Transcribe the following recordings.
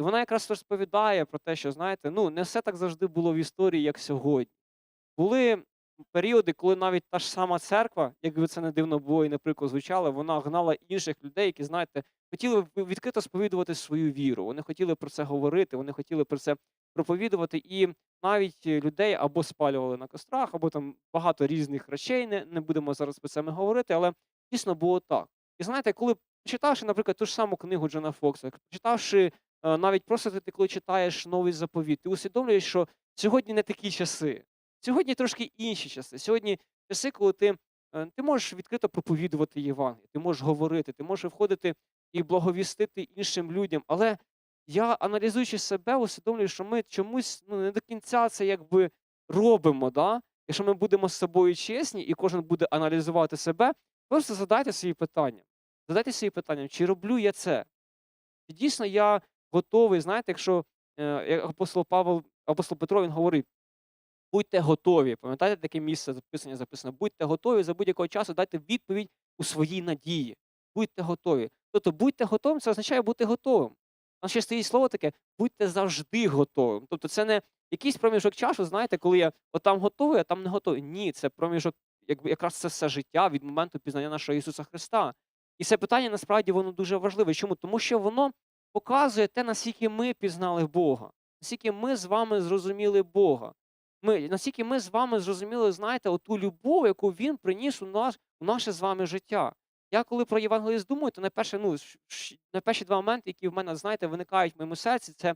І вона якраз розповідає про те, що знаєте, ну не все так завжди було в історії, як сьогодні. Були періоди, коли навіть та ж сама церква, як би це не дивно було і не прикро звучало, вона гнала інших людей, які, знаєте, хотіли відкрито сповідувати свою віру. Вони хотіли про це говорити, вони хотіли про це проповідувати, і навіть людей або спалювали на кострах, або там багато різних речей. Не, не будемо зараз про це ми говорити, але дійсно було так. І знаєте, коли читавши, наприклад, ту ж саму книгу Джона Фокса, читавши навіть просто ти коли читаєш новий заповіт, ти усвідомлюєш, що сьогодні не такі часи. Сьогодні трошки інші часи. Сьогодні часи, коли ти, е, ти можеш відкрито проповідувати Євангеліє, ти можеш говорити, ти можеш входити і благовістити іншим людям. Але я, аналізуючи себе, усвідомлюю, що ми чомусь ну, не до кінця це якби робимо. Да? Якщо ми будемо з собою чесні, і кожен буде аналізувати себе, просто задайте собі питання. Задайте собі питання, чи роблю я це? Чи дійсно я готовий, знаєте, якщо е, як апостол Павел, апостол Петро він говорить, будьте готові. Пам'ятаєте таке місце записання записано? Будьте готові за будь-якого часу дайте відповідь у своїй надії. Будьте готові. Тобто будьте готовим, це означає бути готовим. Там ще стоїть слово таке, будьте завжди готовим. Тобто це не якийсь проміжок часу, знаєте, коли я отам готовий, а там не готовий. Ні, це проміжок, якби якраз це все життя від моменту пізнання нашого Ісуса Христа. І це питання насправді воно дуже важливе. Чому? Тому що воно показує те, наскільки ми пізнали Бога, наскільки ми з вами зрозуміли Бога. Ми, наскільки ми з вами зрозуміли, знаєте, оту любов, яку він приніс у нас у наше з вами життя. Я коли про євангеліст думаю, то найперше, ну, найперші два моменти, які в мене, знаєте, виникають в моєму серці, це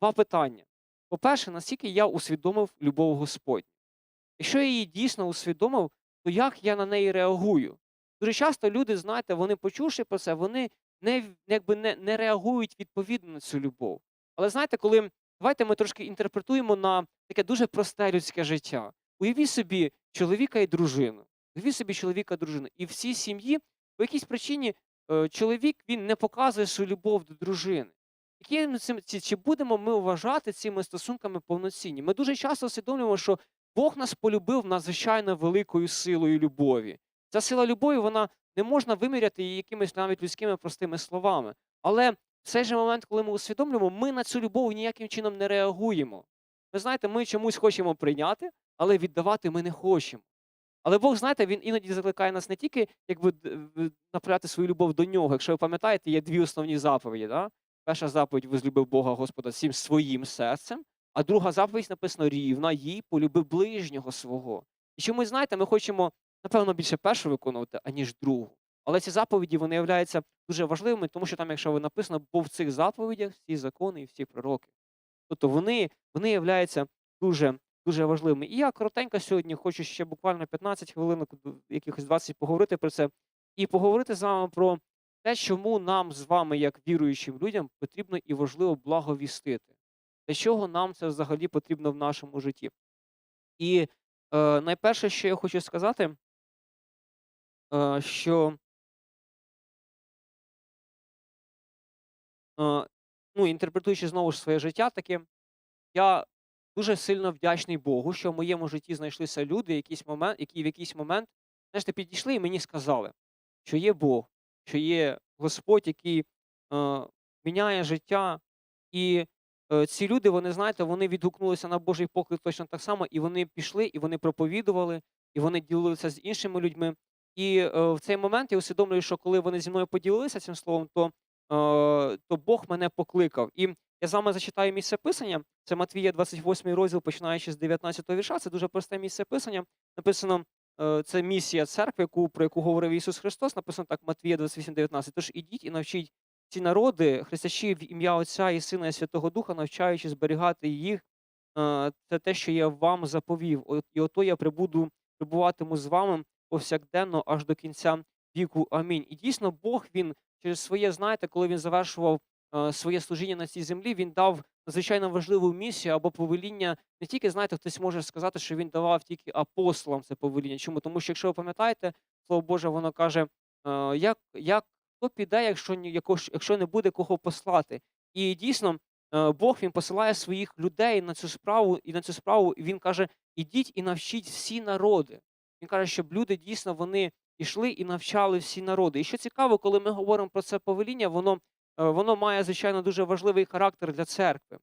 два питання. По-перше, наскільки я усвідомив любов Господню. Якщо я її дійсно усвідомив, то як я на неї реагую? Дуже часто люди, знаєте, вони почувши про це, вони не, якби не, не реагують відповідно на цю любов. Але знаєте, коли давайте ми трошки інтерпретуємо на таке дуже просте людське життя. Уявіть собі чоловіка і дружину. Уявіть собі чоловіка і дружину. І в цій сім'ї по якійсь причині е, чоловік він не показує свою любов до дружини. Які ми цим- чи будемо ми вважати цими стосунками повноцінні? Ми дуже часто усвідомлюємо, що Бог нас полюбив надзвичайно великою силою любові. Ця сила любові вона не можна виміряти її якимись навіть людськими простими словами. Але в цей же момент, коли ми усвідомлюємо, ми на цю любов ніяким чином не реагуємо. Ви знаєте, ми чомусь хочемо прийняти, але віддавати ми не хочемо. Але Бог, знаєте, він іноді закликає нас не тільки якби направляти свою любов до нього. Якщо ви пам'ятаєте, є дві основні заповіді. Да? Перша заповідь возлюбив Бога Господа всім своїм серцем, а друга заповідь написано рівна їй полюби ближнього свого. І чомусь, знаєте, ми хочемо, напевно, більше першу виконувати, аніж другу. Але ці заповіді вони являються дуже важливими, тому що там, якщо ви написано, бо в цих заповідях всі закони і всі пророки. Тобто вони, вони являються дуже, дуже важливими. І я коротенько сьогодні хочу ще буквально 15 хвилин, якихось 20 поговорити про це, і поговорити з вами про те, чому нам з вами, як віруючим людям, потрібно і важливо благовістити. Для чого нам це взагалі потрібно в нашому житті? І е, найперше, що я хочу сказати, що е, ну, інтерпретуючи знову ж своє життя таке, я дуже сильно вдячний Богу, що в моєму житті знайшлися люди, якийсь момент, які в якийсь момент знаєте, підійшли і мені сказали, що є Бог, що є Господь, який е, міняє життя. І е, ці люди, вони, знаєте, вони відгукнулися на Божий поклик точно так само, і вони пішли, і вони проповідували, і вони ділилися з іншими людьми. І е, в цей момент я усвідомлюю, що коли вони зі мною поділилися цим словом, то, е, то Бог мене покликав. І я з вами зачитаю місце писання. Це Матвія, 28 розділ, починаючи з 19 вірша. Це дуже просте місце писання. Написано, е, це місія церкви, яку, про яку говорив Ісус Христос. Написано так, Матвія 28, 19. Тож ідіть і навчіть ці народи, хрестячи в ім'я Отця і Сина і Святого Духа, навчаючи зберігати їх. Це те, що я вам заповів. І ото я прибуду, прибуватиму з вами повсякденно аж до кінця віку. Амінь. І дійсно, Бог він через своє, знаєте, коли він завершував е, своє служіння на цій землі, він дав надзвичайно важливу місію або повеління. Не тільки, знаєте, хтось може сказати, що він давав тільки апостолам це повеління. Чому? Тому що, якщо ви пам'ятаєте, слово Боже, воно каже, е, як, як хто піде, якщо, ні- яко- якщо не буде кого послати. І дійсно, е, Бог він посилає своїх людей на цю справу, і на цю справу він каже: ідіть і навчіть всі народи. Він каже, щоб люди дійсно вони йшли і навчали всі народи. І що цікаво, коли ми говоримо про це повеління, воно е, воно має, звичайно, дуже важливий характер для церкви.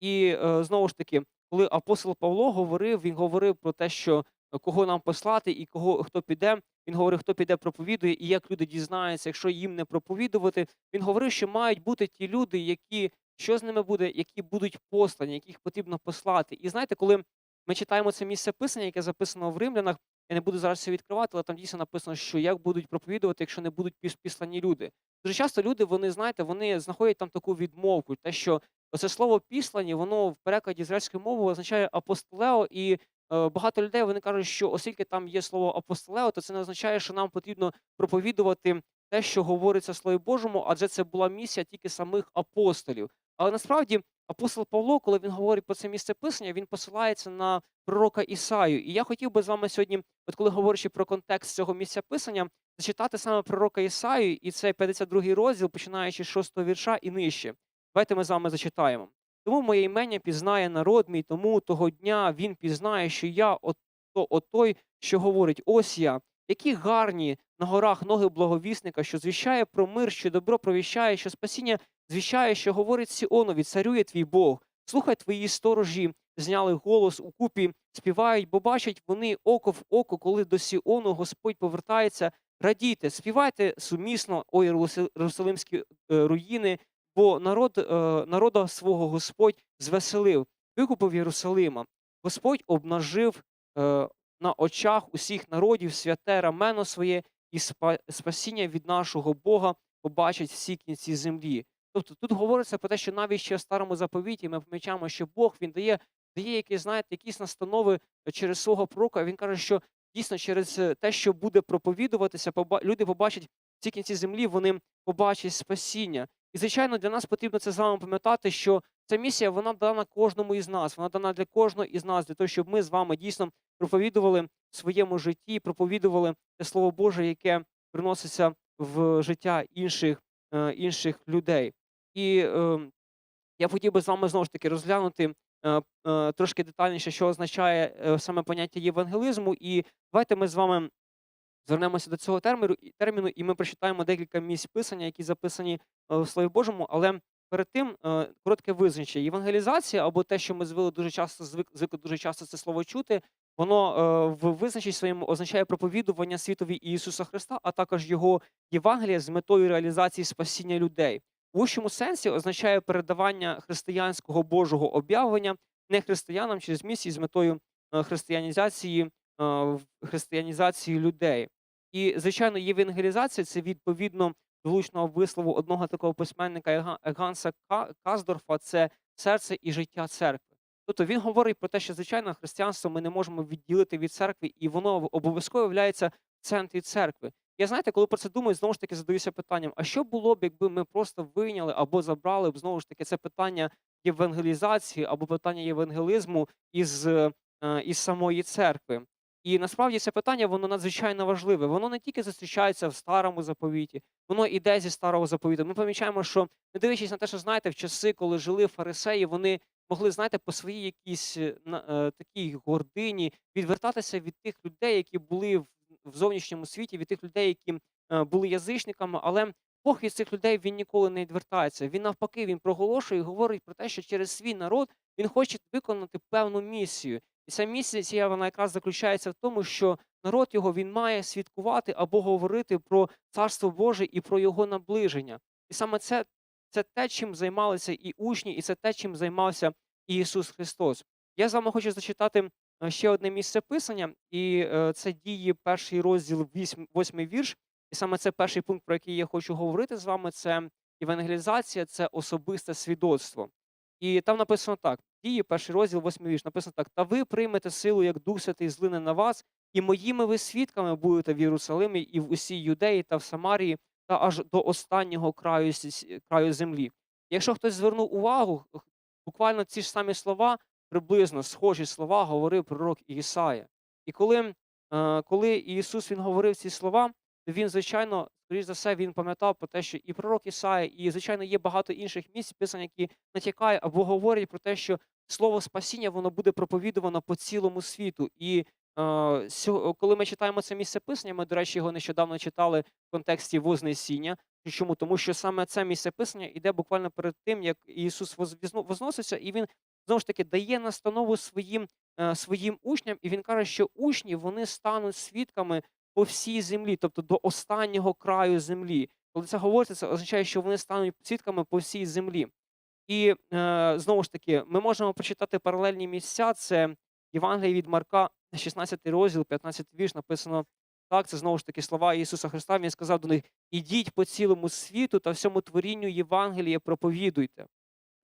І е, знову ж таки, коли апостол Павло говорив, він говорив про те, що е, кого нам послати і кого хто піде. Він говорив, хто піде проповідує, і як люди дізнаються, якщо їм не проповідувати. Він говорив, що мають бути ті люди, які що з ними буде, які будуть послані, яких потрібно послати. І знаєте, коли ми читаємо це місце писання, яке записано в римлянах, я не буду зараз все відкривати, але там дійсно написано, що як будуть проповідувати, якщо не будуть піс- післані люди. Дуже часто люди, вони знаєте, вони знаходять там таку відмовку, те, що оце слово післані, воно в перекладі грецької мови означає апостолео, і е, багато людей вони кажуть, що оскільки там є слово апостолео, то це не означає, що нам потрібно проповідувати те, що говориться в Слові Божому, адже це була місія тільки самих апостолів. Але насправді апостол Павло, коли він говорить про це місце писання, він посилається на пророка Ісаю. І я хотів би з вами сьогодні, от коли говорячи про контекст цього місця писання, зачитати саме пророка Ісаю, і це 52 розділ, починаючи з 6 вірша і нижче. Давайте ми з вами зачитаємо. Тому моє імення пізнає народ мій, тому того дня він пізнає, що я от, то, от той, що говорить, ось я, які гарні на горах ноги благовісника, що звіщає про мир, що добро провіщає, що спасіння звіщає, що говорить Сіонові, царює твій Бог. Слухай твої сторожі, зняли голос у купі, співають, бо бачать вони око в око, коли до Сіону Господь повертається. Радійте, співайте сумісно, о Єрусалимські е, руїни, бо народ, е, народа свого Господь звеселив, викупив Єрусалима. Господь обнажив е, на очах усіх народів святе рамено своє, і спа- спасіння від нашого Бога побачать всі кінці землі. Тобто тут говориться про те, що навіть ще в старому заповіті ми помічаємо, що Бог він дає, дає якісь, знаєте, якісь настанови через свого пророка. Він каже, що дійсно через те, що буде проповідуватися, люди побачать в ці кінці землі, вони побачать спасіння. І звичайно, для нас потрібно це з вами пам'ятати, що ця місія вона дана кожному із нас, вона дана для кожного із нас, для того, щоб ми з вами дійсно проповідували в своєму житті, проповідували те слово Боже, яке приноситься в життя інших, е, інших людей. І е, я хотів би з вами знову ж таки розглянути е, трошки детальніше, що означає саме поняття євангелізму. І давайте ми з вами звернемося до цього терміну, і- ми прочитаємо декілька місць писання, які записані в Слові Божому. Але перед тим коротке визначення. Євангелізація, або те, що ми звикли дуже часто звик, звикли дуже часто це слово чути, воно е, в визначенні своєму означає проповідування світові Ісуса Христа, а також його Євангелія з метою реалізації спасіння людей. У вищому сенсі означає передавання християнського Божого об'явлення не християнам через місії з метою е, християнізації, е, християнізації людей. І, звичайно, євангелізація це відповідно влучного вислову одного такого письменника Ега- Еганса Каздорфа це серце і життя церкви. Тобто він говорить про те, що звичайно християнство ми не можемо відділити від церкви, і воно обов'язково є в центрі церкви. Я знаєте, коли про це думаю, знову ж таки задаюся питанням: а що було б, якби ми просто вийняли або забрали б знову ж таки це питання євангелізації або питання євангелізму із, е, із самої церкви? І насправді це питання воно надзвичайно важливе. Воно не тільки зустрічається в старому заповіті, воно іде зі старого заповіту. Ми помічаємо, що не дивлячись на те, що знаєте, в часи, коли жили фарисеї, вони могли, знаєте, по своїй якійсь е, на- е, такій гордині відвертатися від тих людей, які були в, в зовнішньому світі, від тих людей, які е, були язичниками, але Бог від цих людей він ніколи не відвертається. Він навпаки, він проголошує і говорить про те, що через свій народ він хоче виконати певну місію. І ця місія вона якраз заключається в тому, що народ його він має свідкувати або говорити про царство Боже і про його наближення. І саме це, це те, чим займалися і учні, і це те, чим займався Ісус Христос. Я з вами хочу зачитати е, ще одне місце писання, і е, це дії перший розділ, восьмий вірш. І саме це перший пункт, про який я хочу говорити з вами, це евангелізація, це особисте свідоцтво. І там написано так: дії, перший розділ, восьмий вірш, написано так: Та ви приймете силу, як Дух Святий злине на вас, і моїми ви свідками будете в Єрусалимі і в усій Юдеї та в Самарії, та аж до останнього краю, краю землі. Якщо хтось звернув увагу, буквально ці ж самі слова, приблизно схожі слова, говорив пророк Ісая. І коли, е, коли Ісус він говорив ці слова, то він, звичайно, скоріш за все, він пам'ятав про те, що і пророк Ісая, і, звичайно, є багато інших місць писань, які натякають або говорять про те, що слово спасіння воно буде проповідувано по цілому світу. І е, коли ми читаємо це місце писання, ми, до речі, його нещодавно читали в контексті Вознесіння. Чому? Тому що саме це місце писання йде буквально перед тим, як Ісус воз- возноситься, і він знову ж таки дає настанову своїм, е, своїм учням, і він каже, що учні вони стануть свідками по всій землі, тобто до останнього краю землі. Коли це говориться, це означає, що вони стануть свідками по всій землі. І е, знову ж таки, ми можемо прочитати паралельні місця. Це Євангеліє від Марка, 16 розділ, 15 вірш, написано так. Це знову ж таки слова Ісуса Христа. Він сказав до них: ідіть по цілому світу та всьому творінню Євангелія проповідуйте.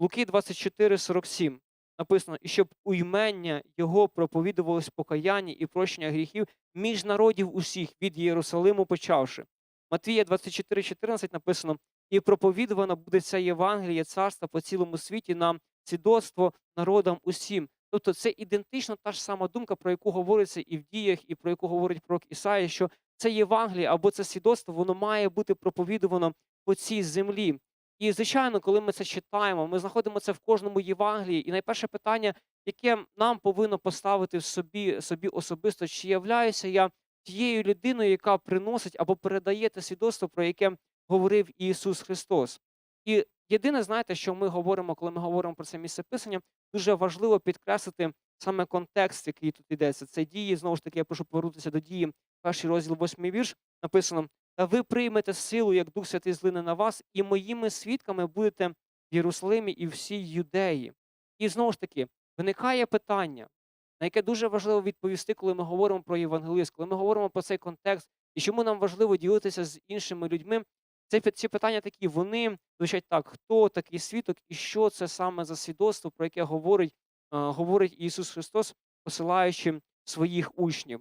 Луки 24, 47 написано, і щоб уймення його проповідувалось покаяння і прощення гріхів між народів усіх від Єрусалиму почавши. Матвія 24, 14 написано, і проповідувана буде ця Євангелія царства по цілому світі на свідоцтво народам усім. Тобто це ідентично та ж сама думка, про яку говориться і в діях, і про яку говорить пророк Ісаїя, що це Євангеліє або це свідоцтво, воно має бути проповідувано по цій землі. І, звичайно, коли ми це читаємо, ми знаходимо це в кожному Євангелії. І найперше питання, яке нам повинно поставити в собі, собі особисто, чи являюся я тією людиною, яка приносить або передає те свідоцтво, про яке говорив Ісус Христос. І єдине, знаєте, що ми говоримо, коли ми говоримо про це місце писання, дуже важливо підкреслити саме контекст, який тут йдеться. Це дії, знову ж таки, я прошу повернутися до дії, перший розділ, восьмий вірш, написано: Та ви приймете силу, як Дух Святий злине на вас, і моїми свідками будете в Єрусалимі і всій юдеї. І знову ж таки, виникає питання, на яке дуже важливо відповісти, коли ми говоримо про євангелист, коли ми говоримо про цей контекст, і чому нам важливо ділитися з іншими людьми. Це ці питання такі, вони звучать так: хто такий свідок і що це саме за свідоцтво, про яке говорить, е, говорить Ісус Христос, посилаючи своїх учнів.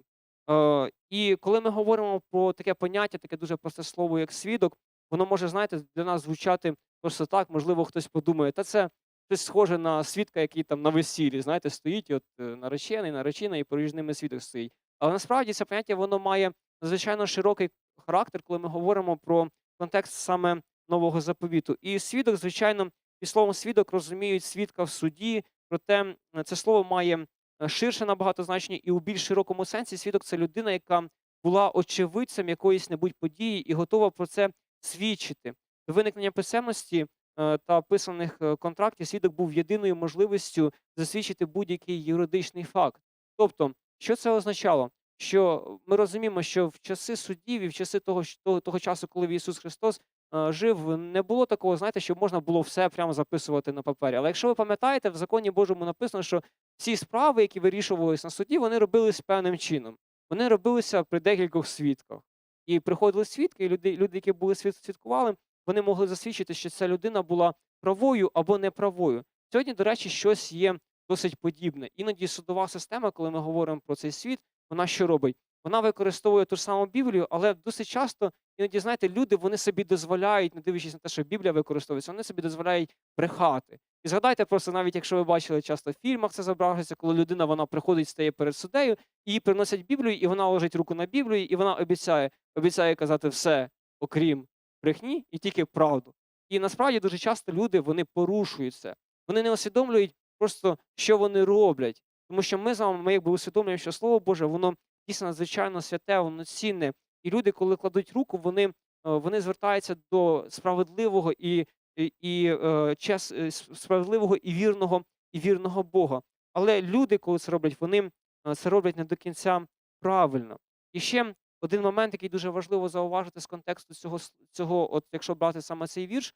Е, і коли ми говоримо про таке поняття, таке дуже просте слово, як свідок, воно може, знаєте, для нас звучати просто так, можливо, хтось подумає, та це щось схоже на свідка, який там на весіллі, знаєте, стоїть, от е, наречений, наречена, і поруч з ними свідок стоїть. Але насправді це поняття воно має надзвичайно широкий характер, коли ми говоримо про контекст саме нового заповіту. І свідок, звичайно, під словом свідок розуміють свідка в суді, проте це слово має е, ширше набагато значення, і у більш широкому сенсі свідок це людина, яка була очевидцем якоїсь небудь події і готова про це свідчити. До виникнення писемності е, та писаних е, контрактів свідок був єдиною можливістю засвідчити будь-який юридичний факт. Тобто, що це означало? Що ми розуміємо, що в часи судів і в часи того, того, того часу, коли Ісус Христос е, жив, не було такого, знаєте, щоб можна було все прямо записувати на папері. Але якщо ви пам'ятаєте, в законі Божому написано, що всі справи, які вирішувалися на суді, вони робились певним чином. Вони робилися при декількох свідках. І приходили свідки, і люди, люди які були свід- свідкували, вони могли засвідчити, що ця людина була правою або неправою. Сьогодні, до речі, щось є досить подібне. Іноді судова система, коли ми говоримо про цей світ, вона що робить? Вона використовує ту ж саму Біблію, але досить часто іноді, знаєте, люди вони собі дозволяють, не дивлячись на те, що Біблія використовується, вони собі дозволяють брехати. І згадайте просто, навіть якщо ви бачили часто в фільмах, це зображується, коли людина вона приходить, стає перед суддею, їй приносять Біблію, і вона ложить руку на Біблію, і вона обіцяє, обіцяє казати все, окрім брехні, і тільки правду. І насправді дуже часто люди вони порушують це. Вони не усвідомлюють просто, що вони роблять. Тому що ми з вами, ми якби усвідомлюємо, що Слово Боже, воно дійсно надзвичайно святе, воно цінне. І люди, коли кладуть руку, вони, е, вони звертаються до справедливого і, і, і е, час, е, справедливого і вірного, і вірного Бога. Але люди, коли це роблять, вони це роблять не до кінця правильно. І ще один момент, який дуже важливо зауважити з контексту цього, цього от якщо брати саме цей вірш,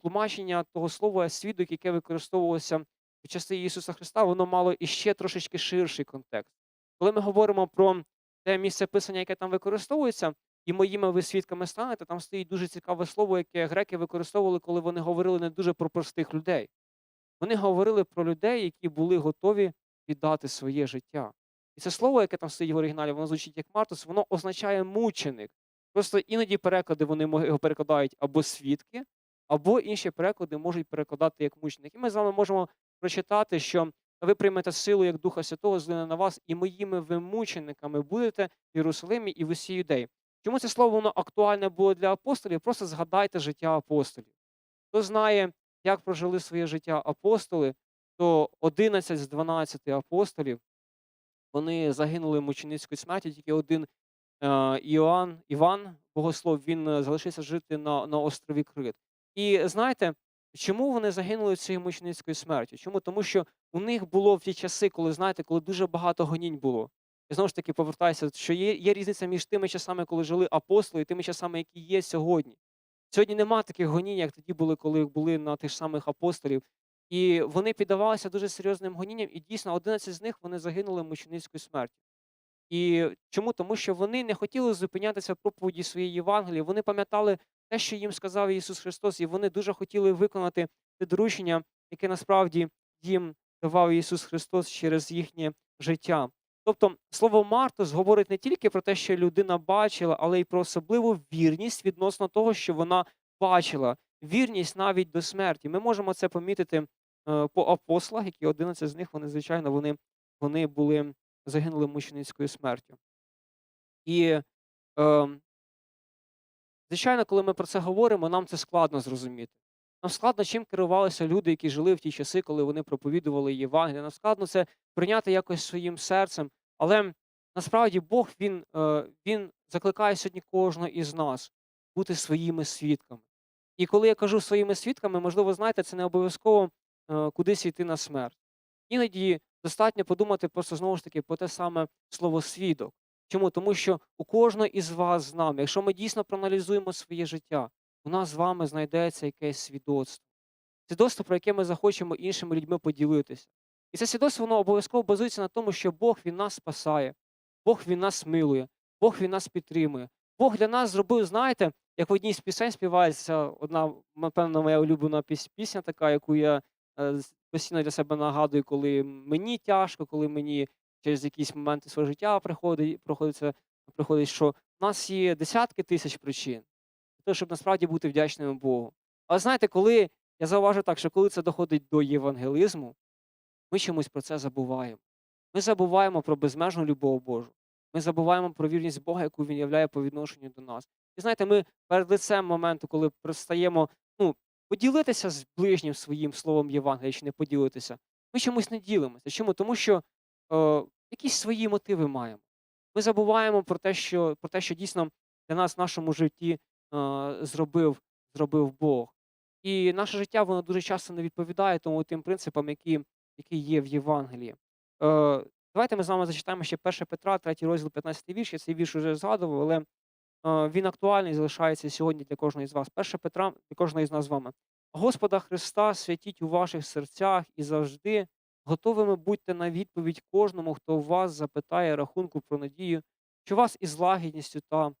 тлумачення того слова свідок, яке використовувалося в часи Ісуса Христа, воно мало іще трошечки ширший контекст. Коли ми говоримо про те місце писання, яке там використовується, і моїми ви свідками станете, там стоїть дуже цікаве слово, яке греки використовували, коли вони говорили не дуже про простих людей. Вони говорили про людей, які були готові віддати своє життя. І це слово, яке там стоїть в оригіналі, воно звучить як Мартус, воно означає мученик. Просто іноді переклади вони його перекладають або свідки, або інші переклади можуть перекладати як мученик. І ми з вами можемо прочитати, що ви приймете силу як Духа Святого, злине на вас, і моїми ви мучениками будете в Єрусалимі і в усій юдеї. Чому це слово воно актуальне було для апостолів? Просто згадайте життя апостолів. Хто знає, як прожили своє життя апостоли, то 11 з 12 апостолів вони загинули мученицькою смертю, тільки один е, Іоанн, Іван Богослов, він е, залишився жити на, на острові Крит. І знаєте, чому вони загинули цією мученицькою смертю? Чому? Тому що у них було в ті часи, коли знаєте, коли дуже багато гонінь було. І знову ж таки повертаюся, що є, є різниця між тими часами, коли жили апостоли, і тими часами, які є сьогодні. Сьогодні нема таких гонінь, як тоді були, коли були на тих самих апостолів. І вони піддавалися дуже серйозним гонінням, і дійсно 11 з них вони загинули мученицькою смертю. І чому? Тому що вони не хотіли зупинятися в проповіді своєї Євангелії. Вони пам'ятали те, що їм сказав Ісус Христос, і вони дуже хотіли виконати те доручення, яке насправді їм давав Ісус Христос через їхнє життя. Тобто слово Мартус говорить не тільки про те, що людина бачила, але й про особливу вірність відносно того, що вона бачила. Вірність навіть до смерті. Ми можемо це помітити е, по апостолах, які 11 з них, вони, звичайно, вони, вони були загинули мученицькою смертю. І, е, звичайно, коли ми про це говоримо, нам це складно зрозуміти. Нам складно, чим керувалися люди, які жили в ті часи, коли вони проповідували Євангелія. Нам складно це прийняти якось своїм серцем. Але насправді Бог він, е, він закликає сьогодні кожного із нас бути своїми свідками. І коли я кажу своїми свідками, можливо, знаєте, це не обов'язково е, кудись йти на смерть. Іноді достатньо подумати просто знову ж таки про те саме слово свідок. Чому? Тому що у кожного із вас з нами, якщо ми дійсно проаналізуємо своє життя, у нас з вами знайдеться якесь свідоцтво. Свідоцтво, про яке ми захочемо іншими людьми поділитися. І це свідоцтво воно обов'язково базується на тому, що Бог він нас спасає, Бог він нас милує, Бог він нас підтримує. Бог для нас зробив, знаєте, як в одній з пісень співається одна, напевно, моя улюблена піс- пісня, така, яку я е, постійно для себе нагадую, коли мені тяжко, коли мені через якісь моменти свого життя приходить, проходиться, приходить, що в нас є десятки тисяч причин для того, щоб насправді бути вдячними Богу. Але знаєте, коли я зауважу так, що коли це доходить до євангелізму, ми чомусь про це забуваємо. Ми забуваємо про безмежну любов Божу. Ми забуваємо про вірність Бога, яку Він являє по відношенню до нас. І знаєте, ми перед лицем моменту, коли пристаємо ну, поділитися з ближнім своїм словом Євангелія, чи не поділитися, ми чомусь не ділимося. Чому? Тому що е, якісь свої мотиви маємо. Ми забуваємо про те, що, про те, що дійсно для нас в нашому житті е, зробив, зробив Бог. І наше життя воно дуже часто не відповідає тому тим принципам, які, які є в Євангелії. Е, давайте ми з вами зачитаємо ще 1 Петра, 3 розділ, 15 вірш. Я цей вірш вже згадував, але е, він актуальний залишається сьогодні для кожного із вас. 1 Петра для кожного із нас з вами. Господа Христа святіть у ваших серцях і завжди готовими будьте на відповідь кожному, хто вас запитає рахунку про надію, що вас із лагідністю та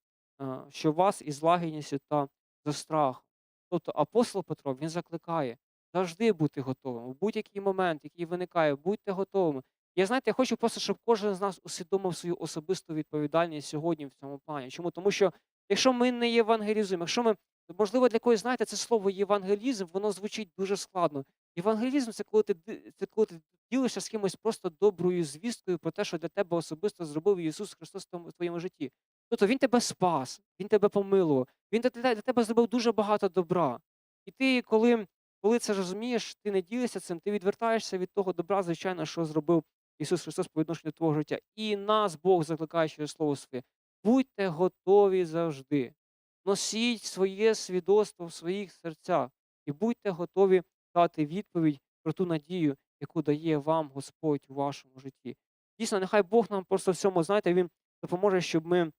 е, що вас із лагідністю та за страхом. Тобто апостол Петро він закликає завжди бути готовим. У будь-який момент, який виникає, будьте готовими. Я знаєте, я хочу просто, щоб кожен з нас усвідомив свою особисту відповідальність сьогодні в цьому плані. Чому? Тому що якщо ми не євангелізуємо, якщо ми, можливо, для когось, знаєте, це слово євангелізм, воно звучить дуже складно. Євангелізм це коли ти це коли ти ділишся з кимось просто доброю звісткою про те, що для тебе особисто зробив Ісус Христос в твоєму житті. Тобто Він тебе спас, Він тебе помилував, Він для тебе зробив дуже багато добра. І ти, коли, коли це розумієш, ти не ділишся цим, ти відвертаєшся від того добра, звичайно, що зробив Ісус Христос по відношенню до твого життя. І нас Бог закликає через слово своє. Будьте готові завжди. Носіть своє свідоцтво в своїх серцях і будьте готові дати відповідь про ту надію, яку дає вам Господь у вашому житті. Дійсно, нехай Бог нам просто в цьому, знаєте, Він допоможе, щоб ми,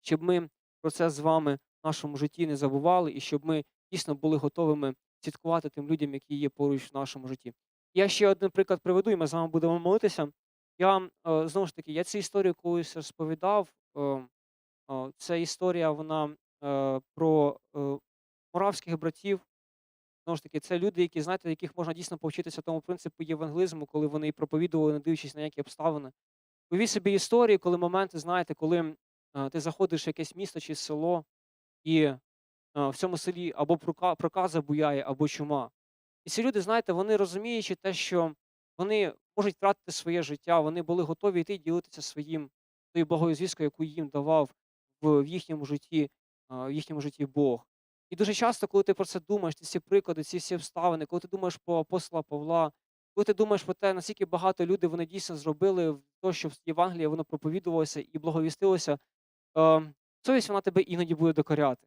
щоб ми про це з вами в нашому житті не забували, і щоб ми дійсно були готовими слідкувати тим людям, які є поруч в нашому житті. Я ще один приклад приведу, і ми з вами будемо молитися. Я е, знову ж таки, я цю історію колись розповідав. Е, е, історія, вона е, про е, моравських братів. Знову ж таки, це люди, які, знаєте, яких можна дійсно повчитися тому принципу євангелізму, коли вони проповідували, не дивлячись на які обставини. Уявіть собі історії, коли моменти, знаєте, коли е, ти заходиш в якесь місто чи село, і в цьому селі або прока- проказа буяє, або чума. І ці люди, знаєте, вони розуміючи те, що вони можуть втратити своє життя, вони були готові йти ділитися своїм тою благою звісткою, яку їм давав в, їхньому житті, в їхньому житті Бог. І дуже часто, коли ти про це думаєш, ці всі приклади, ці всі обставини, коли ти думаєш про апостола Павла, коли ти думаєш про те, наскільки багато людей вони дійсно зробили в те, щоб Євангеліє воно проповідувалося і благовістилося, е, е, совість вона тебе іноді буде докоряти.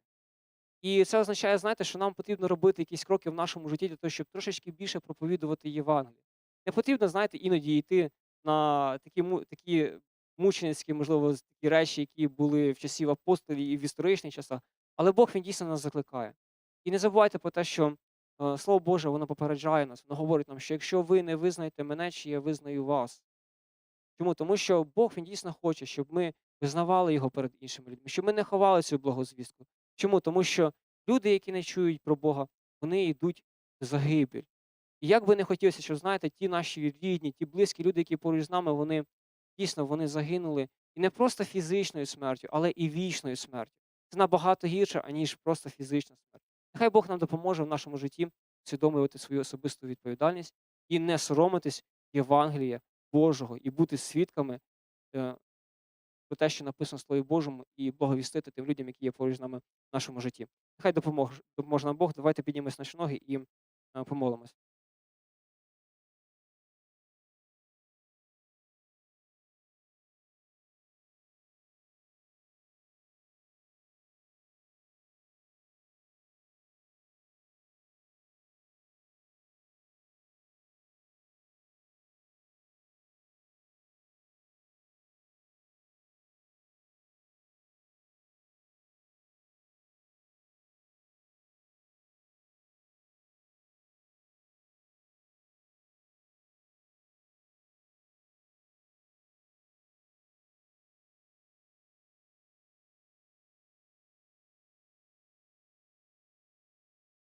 І це означає, знаєте, що нам потрібно робити якісь кроки в нашому житті для того, щоб трошечки більше проповідувати Євангеліє. Не потрібно, знаєте, іноді йти на такі такі мученицькі, можливо, такі речі, які були в часів апостолів і в історичних часах, але Бог він дійсно нас закликає. І не забувайте про те, що, е, Слово Боже, воно попереджає нас, воно говорить нам, що якщо ви не визнаєте мене, чи я визнаю вас. Чому? Тому що Бог він дійсно хоче, щоб ми визнавали його перед іншими людьми, щоб ми не ховали цю благозвістку. Чому? Тому що люди, які не чують про Бога, вони йдуть в загибель. І як би не хотілося, щоб знаєте, ті наші рідні, ті близькі люди, які поруч з нами, вони дійсно вони загинули і не просто фізичною смертю, але і вічною смертю. Це набагато гірше, аніж просто фізична смерть. Нехай Бог нам допоможе в нашому житті усвідомлювати свою особисту відповідальність і не соромитись Євангелія Божого і бути свідками е, про те, що написано в Слові Божому, і благовістити тим людям, які є поруч з нами в нашому житті. Нехай допоможе, допоможе нам Бог. Давайте піднімемось наші ноги і е, помолимось.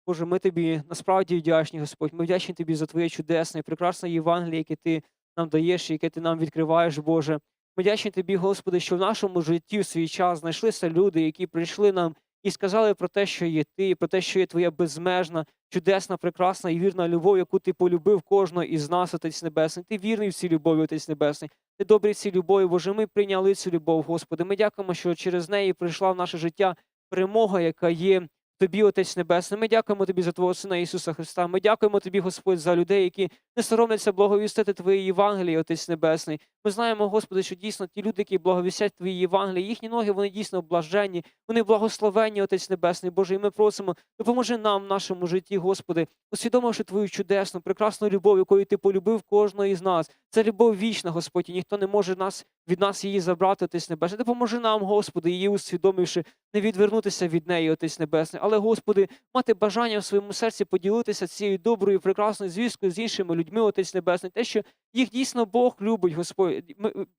Боже, ми тобі насправді вдячні, Господь. Ми вдячні тобі за Твоє чудесне прекрасне Євангеліє, яке ти нам даєш, яке ти нам відкриваєш, Боже. Ми вдячні тобі, Господи, що в нашому житті в свій час знайшлися люди, які прийшли нам і сказали про те, що є ти, про те, що є твоя безмежна, чудесна, прекрасна і вірна любов, яку ти полюбив кожного із нас, Отець Небесний. Ти вірний в цій любові, Отець Небесний. Ти добрий в цій любові, Боже. Ми прийняли цю любов, Господи. Ми дякуємо, що через неї прийшла в наше життя перемога, яка є Тобі, Отець Небесний, ми дякуємо Тобі за Твого Сина Ісуса Христа. Ми дякуємо Тобі, Господь, за людей, які не соромляться благовістити Твої Євангелії, Отець Небесний. Ми знаємо, Господи, що дійсно ті люди, які благовістять Твої Євангелії, їхні ноги, вони дійсно блаженні, вони благословенні, Отець Небесний, Боже, і ми просимо, допоможи нам в нашому житті, Господи, усвідомивши Твою чудесну, прекрасну любов, якою Ти полюбив кожного із нас. Це любов вічна, Господь, і ніхто не може нас від нас її забрати, Отець Небесний. Допоможи нам, Господи, її усвідомивши, не відвернутися від неї, Отець Небесний, але, Господи, мати бажання в своєму серці поділитися цією доброю, прекрасною звісткою з іншими людьми, Отець Небесний, те, що їх дійсно Бог любить, Господь.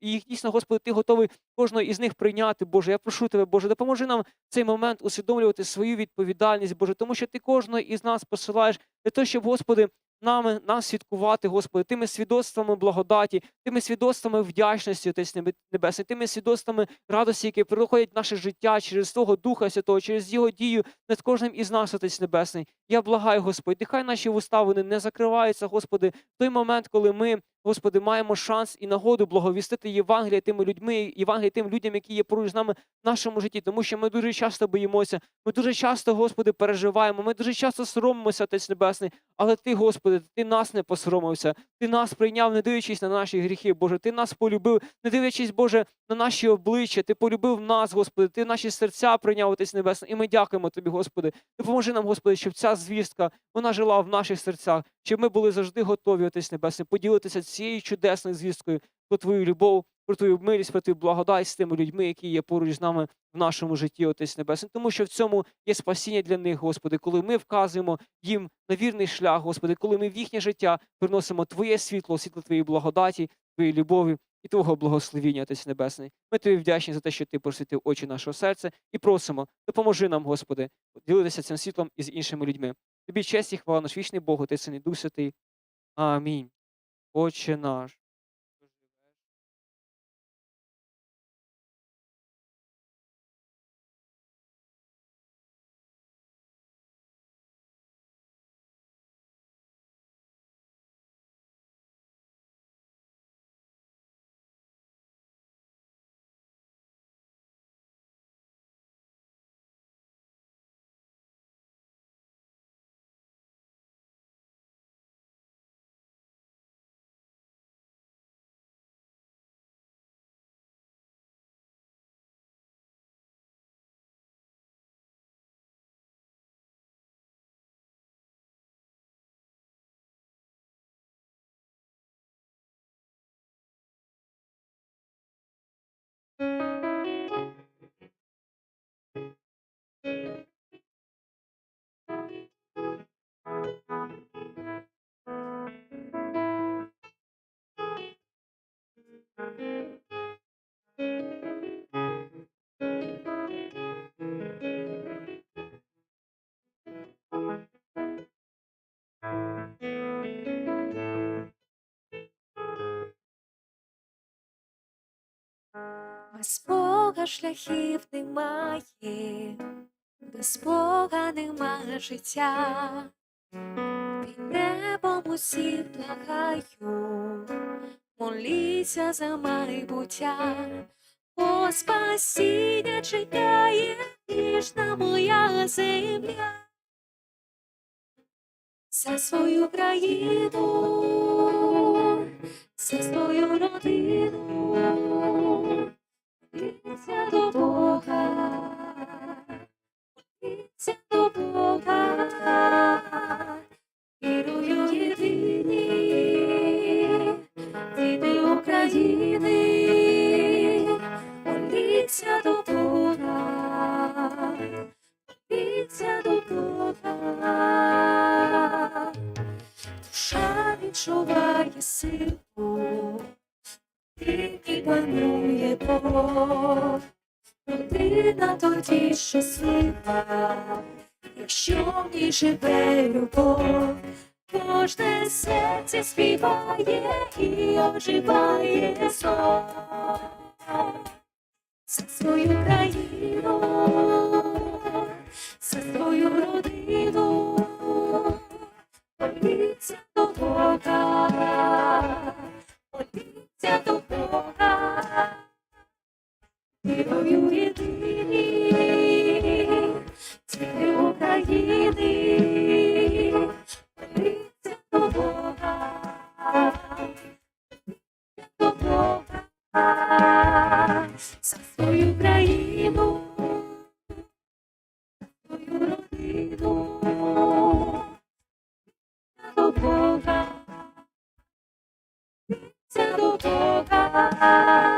Їх дійсно, Господи, Ти готовий кожного із них прийняти, Боже. Я прошу Тебе, Боже, допоможи нам в цей момент усвідомлювати свою відповідальність, Боже, тому що Ти кожного із нас посилаєш для того, щоб, Господи, нами нас свідкувати, Господи, тими свідоцтвами благодаті, тими свідоцтвами вдячності, Отець Небе- Небесний, тими свідоцтвами радості, які приходять в наше життя через Твого Духа Святого, через Його дію над кожним із нас, Отець Небесний. Я благаю, Господь, нехай наші вуста вони не закриваються, Господи, в той момент, коли ми, Господи, маємо шанс і нагоду благовістити Євангелія тими людьми, Євангелія тим людям, які є поруч з нами в нашому житті, тому що ми дуже часто боїмося, ми дуже часто, Господи, переживаємо, ми дуже часто соромимося, Отець Небесний, але Ти, Господи, Ти нас не посоромився, Ти нас прийняв, не дивлячись на наші гріхи, Боже, Ти нас полюбив, не дивлячись, Боже, на наші обличчя, Ти полюбив нас, Господи, Ти наші серця прийняв, Отець Небесний, і ми дякуємо Тобі, Господи. Допоможи нам, Господи, щоб ця звістка вона жила в наших серцях, щоб ми були завжди готові, Отець Небесний, поділитися цією чудесною звісткою про Твою любов, про Твою милість, про Твою благодать з тими людьми, які є поруч з нами в нашому житті, Отець Небесний. Тому що в цьому є спасіння для них, Господи, коли ми вказуємо їм на вірний шлях, Господи, коли ми в їхнє життя приносимо Твоє світло, світло Твоєї благодаті, Твоєї любові і Твого благословіння, Отець Небесний. Ми тобі вдячні за те, що ти просвітив очі нашого серця, і просимо, допоможи нам, Господи, ділитися цим світлом із іншими людьми. Тобі честь і хвала, наш вічний Богу, Ти Син і Дух Святий. Амінь. Отче наш. Без Бога шляхів немає, без Бога немає життя. Під небом усіх благаю, моліться за майбуття, бо спасіння чекає ніжна моя земля. За свою країну, за свою родину, моліться до Бога, моліться до Бога, вірую єдині, діти України, моліться до Бога, моліться до Бога. Душа відчуває силу, панує Бог. Родина тоді щаслива, якщо в ній живе любов, кожне серце співає і оживає сон. За свою країну, за свою родину, моліться до Бога, моліться до Бога. Вірою єдині, тільки України, моліться до Бога, до Бога, за свою Бога.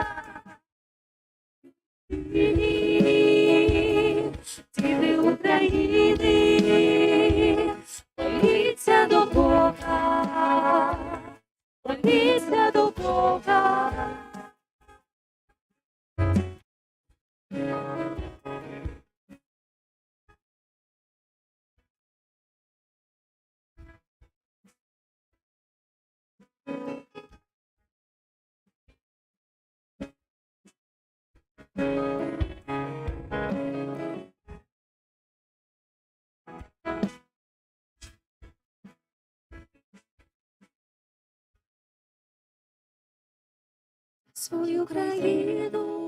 Свою країну,